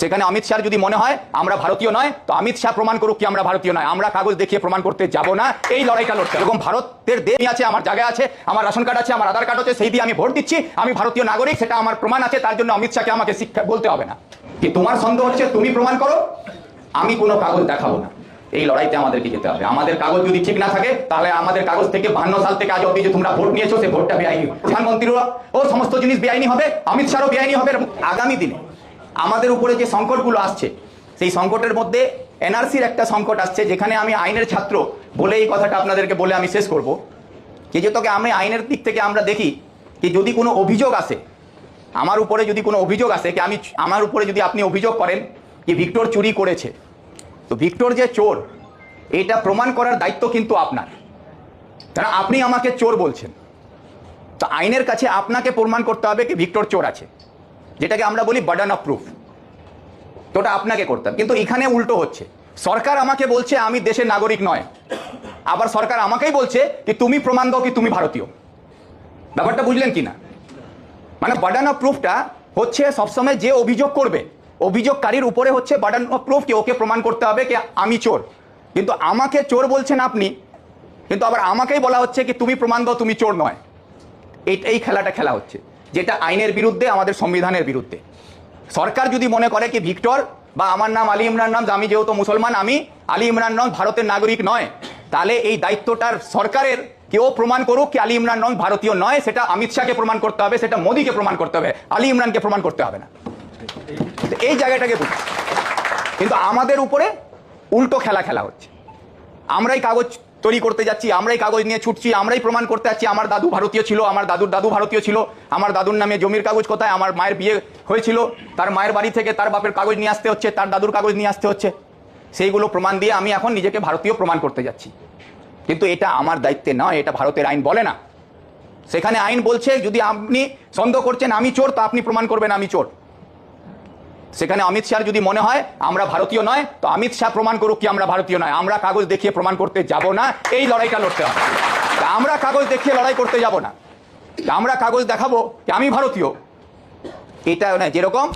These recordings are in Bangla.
সেখানে অমিত শাহ যদি মনে হয়, আমরা ভারতীয় নয়, তো অমিত শাহ প্রমাণ করুক কি আমরা ভারতীয় নয়। আমরা কাগজ দেখিয়ে প্রমাণ করতে যাব না, এই লড়াইটা লড়তে। এরকম ভারতের দেশ আছে, আমার জায়গা আছে, আমার রেশন কার্ড আছে, আমার আধার কার্ড আছে, সেই দিয়ে আমি ভোট দিচ্ছি, আমি ভারতীয় নাগরিক, সেটা আমার প্রমাণ আছে, তার জন্য অমিত শাহকে আমাকে শিক্ষা বলতে হবে না। কি তোমার সন্দেহ হচ্ছে, তুমি প্রমাণ করো? আমি কোনো কাগজ দেখাবো না। এই লড়াইতে আমাদেরকে যেতে হবে। আমাদের কাগজ যদি ঠিক না থাকে, তাহলে আমাদের কাগজ থেকে বান্ন সাল থেকে আজ অব্দি যে তোমরা ভোট নিয়েছো সেই ভোটটা বেআইনি প্রধানমন্ত্রীরা ও সমস্ত জিনিস বেআইনি হবে, অমিত শাহও বেআইনি হবে। আগামী দিনে আমাদের উপরে যে সংকটগুলো আসছে, সেই সংকটের মধ্যে এনআরসির একটা সংকট আসছে, যেখানে আমি আইনের ছাত্র বলে এই কথাটা আপনাদেরকে বলে আমি শেষ করব। যে যে তোকে আমি আইনের দিক থেকে আমরা দেখি যে যদি কোনো অভিযোগ আসে, আমার উপরে যদি কোনো অভিযোগ আসে, কি আমি, আমার উপরে যদি আপনি অভিযোগ করেন কি ভিক্টর চুরি করেছে, তো ভিক্টর যে চোর, এটা প্রমাণ করার দায়িত্ব কিন্তু আপনার। কারণ আপনি আমাকে চোর বলছেন। তো আইনের কাছে আপনাকে প্রমাণ করতে হবে কি ভিক্টর চোর আছে। যেটাকে আমরা বলি বার্ডান অফ প্রুফ তো ওটা আপনাকে করতে হবে। কিন্তু এখানে উল্টো হচ্ছে। সরকার আমাকে বলছে, আমি দেশের নাগরিক নয়। আবার সরকার আমাকেই বলছে কি তুমি প্রমাণ দাও কি তুমি ভারতীয়? ব্যাপারটা বুঝলেন কি না? মানে বার্ডান অফ প্রুফটা হচ্ছে সবসময় যে অভিযোগ করবে, অভিযোগকারীর উপরে হচ্ছে বার্ডান অফ প্রুফ কি ওকে প্রমাণ করতে হবে কি আমি চোর? কিন্তু আমাকে চোর বলছেন আপনি, কিন্তু আবার আমাকেই বলা হচ্ছে কি, তুমি প্রমাণ দাও, তুমি চোর নয়। এই খেলাটা খেলা হচ্ছে। যেটা আইনের বিরুদ্ধে, আমাদের সংবিধানের বিরুদ্ধে। সরকার যদি মনে করে কি ভিক্টর বা আমার নাম আলী ইমরান নাম, আমি যেহেতু মুসলমান, আমি আলী ইমরান নন ভারতের নাগরিক নয়, তাহলে এই দায়িত্বটার সরকারের কেউ প্রমাণ করুক কি আলী ইমরান নন ভারতীয় নয়, সেটা অমিত শাহকে প্রমাণ করতে হবে, সেটা মোদীকে প্রমাণ করতে হবে, আলী ইমরানকে প্রমাণ করতে হবে না। এই জায়গাটাকে বুঝি কিন্তু আমাদের উপরে উল্টো খেলা খেলা হচ্ছে। আমরাই কাগজ তৈরি করতে যাচ্ছি, আমরাই কাগজ নিয়ে ছুটছি, আমরাই প্রমাণ করতে যাচ্ছি, আমার দাদু ভারতীয় ছিল, আমার দাদুর দাদু ভারতীয় ছিল, আমার দাদুর নামে জমির কাগজ কোথায়, আমার মায়ের বিয়ে হয়েছিল, তার মায়ের বাড়ি থেকে তার বাপের কাগজ নিয়ে আসতে হচ্ছে, তার দাদুর কাগজ নিয়ে আসতে হচ্ছে। সেইগুলো প্রমাণ দিয়ে আমি এখন নিজেকে ভারতীয় প্রমাণ করতে যাচ্ছি। কিন্তু এটা আমার দায়িত্বে নয়, এটা ভারতের আইন বলে না। সেখানে আইন বলছে, যদি আপনি সন্দেহ করছেন, আমি চোর, তো আপনি প্রমাণ করবেন, আমি চোর। সেখানে অমিত শাহ যদি মনে হয়, আমরা ভারতীয় নয়, তো অমিত শাহ প্রমাণ করুক কি আমরা ভারতীয় নয়। আমরা কাগজ দেখিয়ে প্রমাণ করতে যাব না, এই লড়াইটা লড়তে হবে। আমরা কাগজ দেখিয়ে লড়াই করতে যাব না। আমরা কাগজ দেখাবো যে আমি ভারতীয়। এটা নয়, যেরকম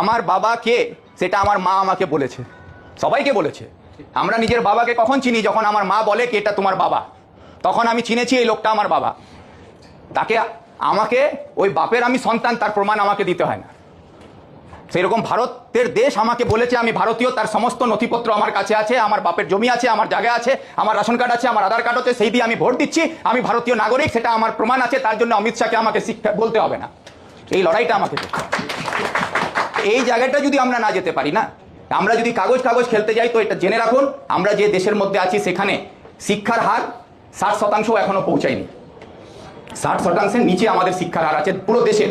আমার বাবা কে, সেটা আমার মা আমাকে বলেছে। সবাইকে বলেছে। আমরা নিজের বাবাকে কখন চিনি যখন আমার মা বলে কি এটা তোমার বাবা? তখন আমি চিনেছি এই লোকটা আমার বাবা। তাকে আমাকে, ওই বাপের আমি সন্তান, তার প্রমাণ আমাকে দিতে হয় না। সেরকম ভারতের দেশ আমাকে বলেছে, আমি ভারতীয়, তার সমস্ত নথিপত্র আমার কাছে আছে, আমার বাপের জমি আছে, আমার জায়গা আছে, আমার রেশন কার্ড আছে, আমার আধার কার্ড আছে, সেই দিয়ে আমি ভোট দিচ্ছি, আমি ভারতীয় নাগরিক, সেটা আমার প্রমাণ আছে, তার জন্য অমিত শাহকে আমাকে শিক্ষা বলতে হবে না। এই লড়াইটা আমাকে এই জায়গাটা যদি আমরা না যেতে পারি না, আমরা যদি কাগজ কাগজ খেলতে যাই, তো এটা জেনে রাখুন, আমরা যে দেশের মধ্যে আছি, সেখানে শিক্ষার হার ষাট শতাংশ এখনও পৌঁছায়নি। ষাট শতাংশের নিচে আমাদের শিক্ষার হার আছে পুরো দেশের।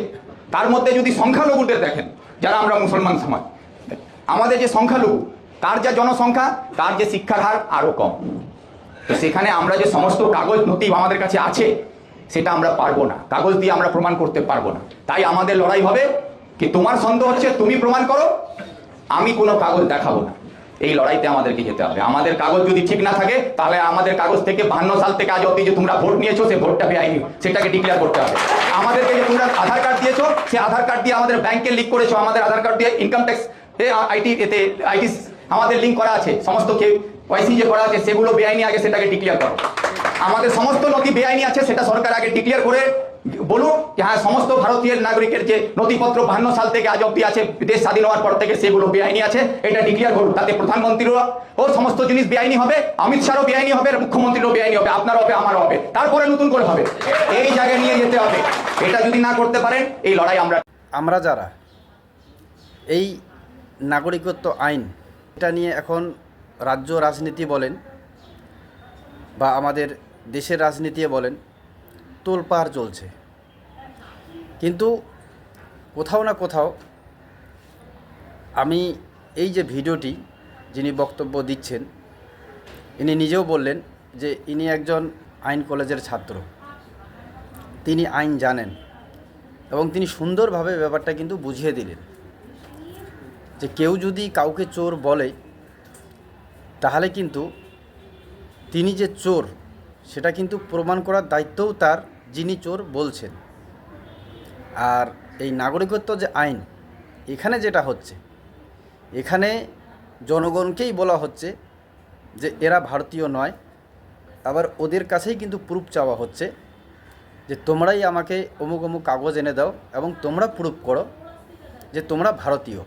তার মধ্যে যদি সংখ্যালঘুদের দেখেন যারা আমরা মুসলমান সমাজ। আমাদের যে সংখ্যালঘু, তার যা জনসংখ্যা, তার যে শিক্ষার হার আরও কম। তো সেখানে আমরা যে সমস্ত কাগজ নথি আমাদের কাছে আছে, সেটা আমরা পারব না। কাগজ দিয়ে আমরা প্রমাণ করতে পারব না। তাই আমাদের লড়াই হবে কি তোমার সন্দেহ হচ্ছে তুমি প্রমাণ করো, আমি কোনো কাগজ দেখাবো না। এই লড়াইতে আমাদেরকে যেতে হবে। আমাদের কাগজ যদি ঠিক না থাকে, তাহলে আমাদের কাগজ থেকে বান্ন সাল থেকে আজ অব্দি যে তোমরা ভোট নিয়েছো সেই ভোটটা বেআইনি। সেটাকে ডিক্লেয়ার করতে হবে। আমাদেরকে যে তোমরা আধার কার্ড দিয়েছ, সে আধার কার্ড দিয়ে আমাদের ব্যাংকে লিঙ্ক করেছ। আমাদের আধার কার্ড দিয়ে ইনকাম ট্যাক্স আইটি এতে আইটি আমাদের লিঙ্ক করা আছে। সমস্ত ওয়াইসি যে করা আছে, সেগুলো বেআইনি আগে সেটাকে ডিক্লেয়ার করো। আমাদের সমস্ত নথি বেআইনি আছে, সেটা সরকার আগে ডিক্লেয়ার করে বলুন যে হ্যাঁ সমস্ত ভারতীয় নাগরিকের যে নথিপত্র বাহান্ন সাল থেকে আজ অব্দি আছে, দেশ স্বাধীন হওয়ার পর থেকে সেগুলো বেআইনি আছে, এটা ডিক্লেয়ার করুন, তাতে প্রধানমন্ত্রীরা ও সমস্ত জিনিস বেআইনি হবে, অমিত শাহও বেআইনি হবে মুখ্যমন্ত্রীরও বেআইনি হবে আপনার হবে আমার হবে, তারপরে নতুন করে হবে, এই জায়গায় নিয়ে যেতে হবে, এটা যদি না করতে পারেন, এই লড়াই আমরা আমরা যারা এই নাগরিকত্ব আইন, এটা নিয়ে এখন রাজ্য রাজনীতি বলেন বা আমাদের দেশের রাজনীতি বলেন, তোলপাড় চলছে। কিন্তু কোথাও না কোথাও আমি এই যে ভিডিওটি যিনি বক্তব্য দিচ্ছেন, ইনি নিজেও বললেন যে ইনি একজন আইন কলেজের ছাত্র। তিনি আইন জানেন এবং তিনি সুন্দরভাবে ব্যাপারটা কিন্তু বুঝিয়ে দিলেন যে কেউ যদি কাউকে চোর বলে, তাহলে কিন্তু তিনি যে চোর, সেটা কিন্তু প্রমাণ করার দায়িত্বও তার যিনি চোর বলছেন। আর এই নাগরিকত্ব যে আইন, এখানে যেটা হচ্ছে, এখানে জনগণকেই বলা হচ্ছে যে এরা ভারতীয় নয়, আবার ওদের কাছেই কিন্তু প্রুফ চাওয়া হচ্ছে যে তোমরাই আমাকে অমুক অমুক কাগজ এনে দাও এবং তোমরা প্রুফ করো যে তোমরা ভারতীয়।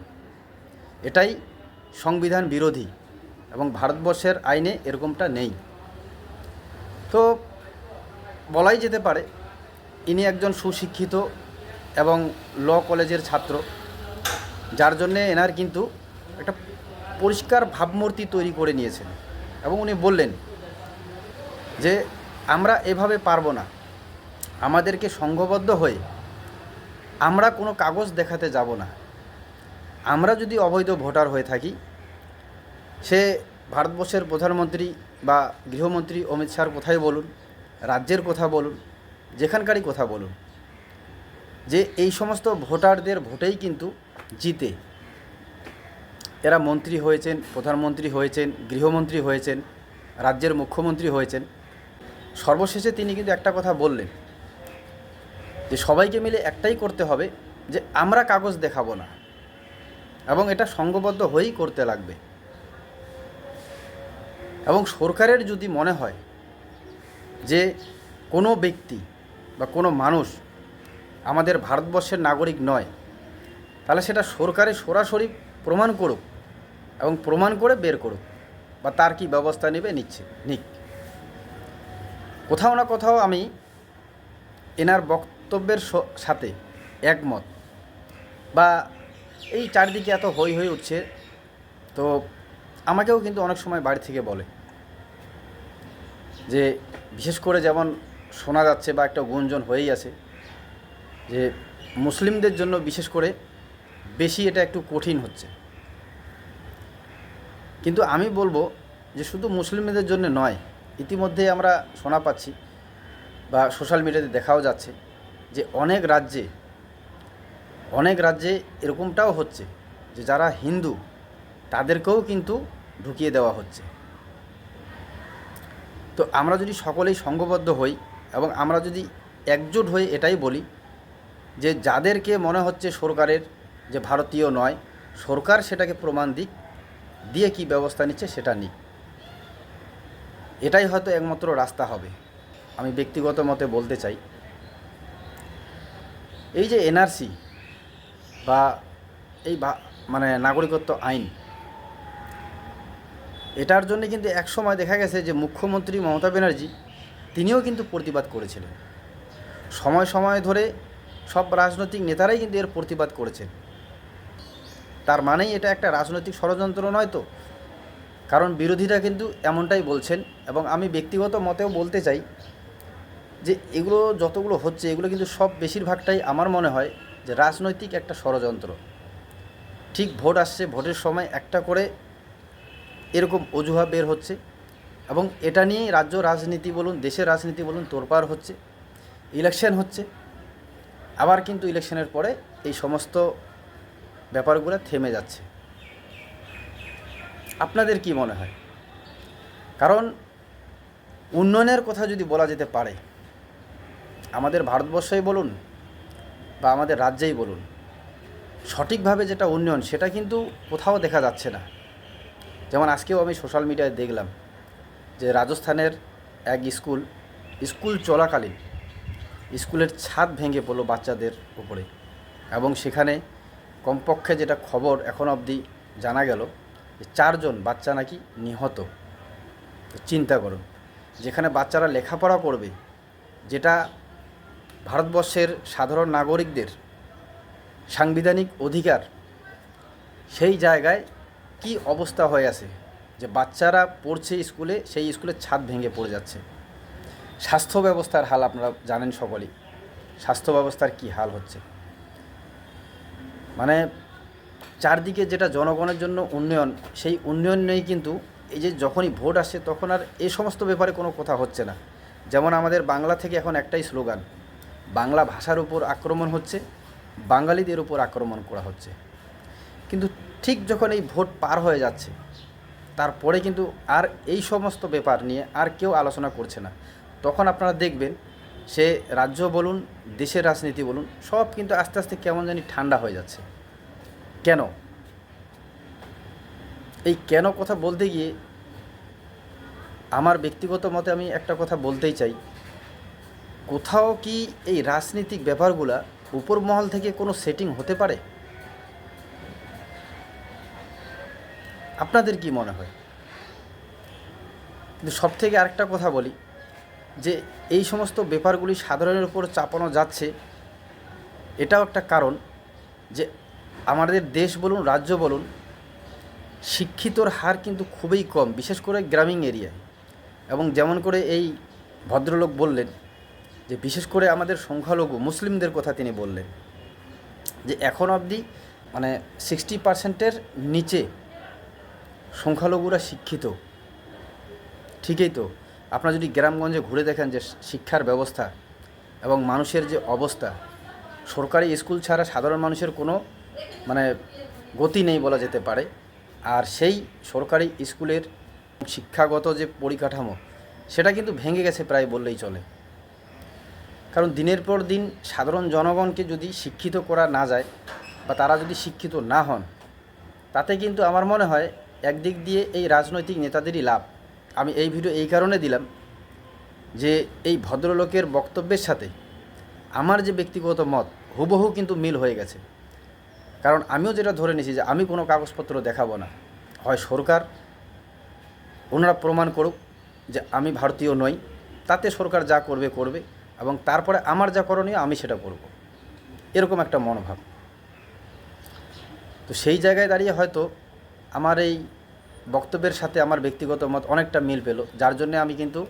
এটাই সংবিধান বিরোধী এবং ভারতবর্ষের আইনে এরকমটা নেই। তো বলাই যেতে পারে, ইনি একজন সুশিক্ষিত এবং ল কলেজের ছাত্র। যার জন্যে এনার কিন্তু একটা পরিষ্কার ভাবমূর্তি তৈরি করে নিয়েছেন। এবং উনি বললেন যে, আমরা এভাবে পারব না। আমাদেরকে সংঘবদ্ধ হয়ে আমরা কোনো কাগজ দেখাতে যাব না। আমরা যদি অবৈধ ভোটার হয়ে থাকি, সে ভারতবর্ষের প্রধানমন্ত্রী বা গৃহমন্ত্রী অমিত শাহর কথাই বলুন, রাজ্যের কথা বলুন, যেখানকারই কথা বলুন যে এই সমস্ত ভোটারদের ভোটেই কিন্তু জিতে। এরা মন্ত্রী হয়েছেন, প্রধানমন্ত্রী হয়েছেন, গৃহমন্ত্রী হয়েছেন, রাজ্যের মুখ্যমন্ত্রী হয়েছেন। সর্বশেষে তিনি কিন্তু একটা কথা বললেন যে সবাইকে মিলে একটাই করতে হবে যে আমরা কাগজ দেখাবো না এবং এটা সঙ্গবদ্ধ হয়েই করতে লাগবে। এবং সরকারের যদি মনে হয় যে কোনো ব্যক্তি বা কোনো মানুষ আমাদের ভারতবর্ষের নাগরিক নয়। তাহলে সেটা সরকারে সরাসরি প্রমাণ করুক এবং প্রমাণ করে বের করুক বা তার কি ব্যবস্থা নেবে নিচ্ছে নিক। কোথাও না কোথাও আমি এনার বক্তব্যের সাথে একমত। বা এই চারিদিকে এত হই হয়ে উঠছে, তো আমাকেও কিন্তু অনেক সময় বাড়ি থেকে বলে যে, বিশেষ করে যেমন শোনা যাচ্ছে বা একটা গুঞ্জন হয়েই আছে যে মুসলিমদের জন্য বিশেষ করে বেশি এটা একটু কঠিন হচ্ছে। কিন্তু আমি বলব যে শুধু মুসলিমদের জন্য নয়, ইতিমধ্যে আমরা শোনা পাচ্ছি বা সোশ্যাল মিডিয়াতে দেখাও যাচ্ছে যে অনেক রাজ্যে অনেক রাজ্যে এরকমটাও হচ্ছে যে যারা হিন্দু, তাদেরকেও কিন্তু ঢুকিয়ে দেওয়া হচ্ছে। তো আমরা যদি সকলেই সঙ্গবদ্ধ হই এবং আমরা যদি একজোট হয়ে এটাই বলি যে যাদেরকে মনে হচ্ছে সরকারের যে ভারতীয় নয়, সরকার সেটাকে প্রমাণ দিক, দিয়ে কি ব্যবস্থা নিচ্ছে সেটা নিক। এটাই হয়তো একমাত্র রাস্তা হবে। আমি ব্যক্তিগত মতে বলতে চাই। এই যে এনআরসি বা এই মানে নাগরিকত্ব আইন, এটার জন্য কিন্তু এক সময় দেখা গেছে যে মুখ্যমন্ত্রী মমতা ব্যানার্জি, তিনিও কিন্তু প্রতিবাদ করেছিলেন। সময় সময় ধরে সব রাজনৈতিক নেতারাই কিন্তু এর প্রতিবাদ করেছেন। তার মানেই এটা একটা রাজনৈতিক ষড়যন্ত্র নয় তো। কারণ বিরোধীরা কিন্তু এমনটাই বলছেন এবং আমি ব্যক্তিগত মতেও বলতে চাই যে এগুলো যতগুলো হচ্ছে, এগুলো কিন্তু সব বেশিরভাগটাই আমার মনে হয় যে রাজনৈতিক একটা ষড়যন্ত্র। ঠিক ভোট আসছে, ভোটের সময় একটা করে এরকম অজুহাত বের হচ্ছে এবং এটা নিয়েই রাজ্য রাজনীতি বলুন, দেশের রাজনীতি বলুন তোরপার হচ্ছে, ইলেকশন হচ্ছে। আবার কিন্তু ইলেকশনের পরে এই সমস্ত ব্যাপারগুলো থেমে যাচ্ছে। আপনাদের কি মনে হয়? কারণ উন্নয়নের কথা যদি বলা যেতে পারে, আমাদের ভারতবর্ষই বলুন বা আমাদের রাজ্যেই বলুন, সঠিকভাবে যেটা উন্নয়ন সেটা কিন্তু কোথাও দেখা যাচ্ছে না। যেমন আজকেও আমি সোশ্যাল মিডিয়ায় দেখলাম যে রাজস্থানের এক স্কুল স্কুল চলাকালীন স্কুলের ছাদ ভেঙে পড়ল বাচ্চাদের উপরে। এবং সেখানে কমপক্ষে যেটা খবর এখন অবধি জানা গেল, যে চারজন বাচ্চা নাকি নিহত। চিন্তা করুন, যেখানে বাচ্চারা লেখাপড়া করবে, যেটা ভারতবর্ষের সাধারণ নাগরিকদের সাংবিধানিক অধিকার, সেই জায়গায় কি অবস্থা হয়ে আছে যে বাচ্চারা পড়ছে স্কুলে, সেই স্কুলের ছাদ ভেঙে পড়ে যাচ্ছে। স্বাস্থ্য ব্যবস্থার হাল আপনারা জানেন সকলেই। স্বাস্থ্য ব্যবস্থার কি হাল হচ্ছে? মানে চারদিকে যেটা জনগণের জন্য উন্নয়ন, সেই উন্নয়ন নেই কিন্তু এই যে যখনই ভোট আসছে তখন আর এই সমস্ত ব্যাপারে কোনো কথা হচ্ছে না। যেমন আমাদের বাংলা থেকে এখন একটাই স্লোগান, বাংলা ভাষার উপর আক্রমণ হচ্ছে, বাঙালিদের উপর আক্রমণ করা হচ্ছে। কিন্তু ঠিক যখন এই ভোট পার হয়ে যাচ্ছে, তারপরে কিন্তু আর এই সমস্ত ব্যাপার নিয়ে আর কেউ আলোচনা করছে না। তখন আপনারা দেখবেন, সে রাজ্য বলুন, দেশের রাজনীতি বলুন, সব কিন্তু আস্তে আস্তে কেমন জানি ঠান্ডা হয়ে যাচ্ছে। কেন? এই কেন কথা বলতে গিয়ে আমার ব্যক্তিগত মতে আমি একটা কথা বলতেই চাই। কোথাও কি এই রাজনৈতিক ব্যাপারগুলা উপর মহল থেকে কোনো সেটিং হতে পারে? আপনাদের কি মনে হয়? কিন্তু সব থেকে আরেকটা কথা বলি যে এই সমস্ত ব্যাপারগুলি সাধারণের উপর চাপানো যাচ্ছে, এটাও একটা কারণ যে আমাদের দেশ বলুন, রাজ্য বলুন, শিক্ষিতর হার কিন্তু খুবই কম, বিশেষ করে গ্রামীণ এরিয়ায় এবং যেমন করে এই ভদ্রলোক বললেন যে, বিশেষ করে আমাদের সংখ্যালঘু, মুসলিমদের কথা তিনি বললেন যে, এখন অবধি মানে সিক্সটি পার্সেন্টের নিচে সংখ্যালঘুরা শিক্ষিত। ঠিকই তো? আপনারা যদি গ্রামগঞ্জে ঘুরে দেখেন যে শিক্ষার ব্যবস্থা এবং মানুষের যে অবস্থা, সরকারি স্কুল ছাড়া সাধারণ মানুষের কোনো মানে গতি নেই বলা যেতে পারে। আর সেই সরকারি স্কুলের শিক্ষাগত যে পরিকাঠামো, সেটা কিন্তু ভেঙে গেছে প্রায় বললেই চলে। কারণ দিনের পর দিন সাধারণ জনগণকে যদি শিক্ষিত করা না যায় বা তারা যদি শিক্ষিত না হন, তাতে কিন্তু আমার মনে হয় একদিক দিয়ে এই রাজনৈতিক নেতাদেরই লাভ। আমি এই ভিডিও এই কারণে দিলাম যে এই ভদ্রলোকের বক্তব্যের সাথে আমার যে ব্যক্তিগত মত হুবহু কিন্তু মিল হয়ে গেছে। কারণ আমিও যেটা ধরে নিয়েছি যে আমি কোনো কাগজপত্র দেখাবো না। হয় সরকার ওনারা প্রমাণ করুক যে আমি ভারতীয় নই, তাতে সরকার যা করবে করবে এবং তারপরে আমার যা করণীয় আমি সেটা করব। এরকম একটা মনোভাব। তো সেই জায়গায় দাঁড়িয়ে হয়তো আমার এই বক্তব্যের সাথে আমার ব্যক্তিগত মত অনেকটা মিল পেল, যার জন্য আমি কিন্তু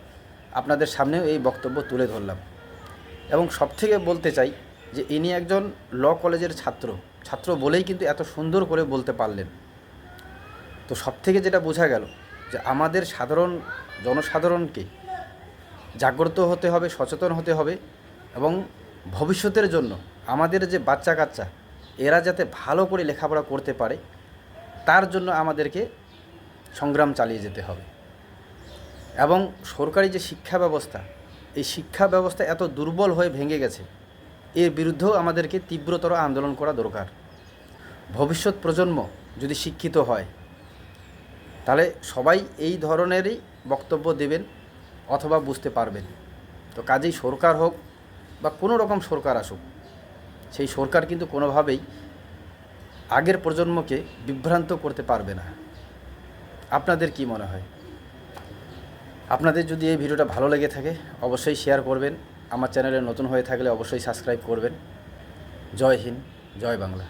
আপনাদের সামনেও এই বক্তব্য তুলে ধরলাম। এবং সবথেকে বলতে চাই যে ইনি একজন ল কলেজের ছাত্র ছাত্র বলেই কিন্তু এত সুন্দর করে বলতে পারলেন। তো সবথেকে যেটা বোঝা গেল যে আমাদের সাধারণ জনসাধারণকে জাগ্রত হতে হবে, সচেতন হতে হবে এবং ভবিষ্যতের জন্য আমাদের যে বাচ্চা কাচ্চা এরা যাতে ভালো করে লেখাপড়া করতে পারে, তার জন্য আমাদেরকে সংগ্রাম চালিয়ে যেতে হবে। এবং সরকারি যে শিক্ষা ব্যবস্থা, এই শিক্ষা ব্যবস্থা এত দুর্বল হয়ে ভেঙে গেছে, এর বিরুদ্ধেও আমাদেরকে তীব্রতর আন্দোলন করা দরকার। ভবিষ্যৎ প্রজন্ম যদি শিক্ষিত হয়, তাহলে সবাই এই ধরনেরই বক্তব্য দেবেন অথবা বুঝতে পারবেন। তো কাজেই সরকার হোক বা কোনো রকম সরকার আসুক, সেই সরকার কিন্তু কোনোভাবেই আগের প্রজন্মকে বিভ্রান্ত করতে পারবে না। আপনাদের কি মনে হয়? আপনাদের যদি এই ভিডিওটা ভালো লেগে থাকে, অবশ্যই শেয়ার করবেন। আমার চ্যানেলে নতুন হয়ে থাকলে অবশ্যই সাবস্ক্রাইব করবেন। জয় হিন্দ, জয় বাংলা।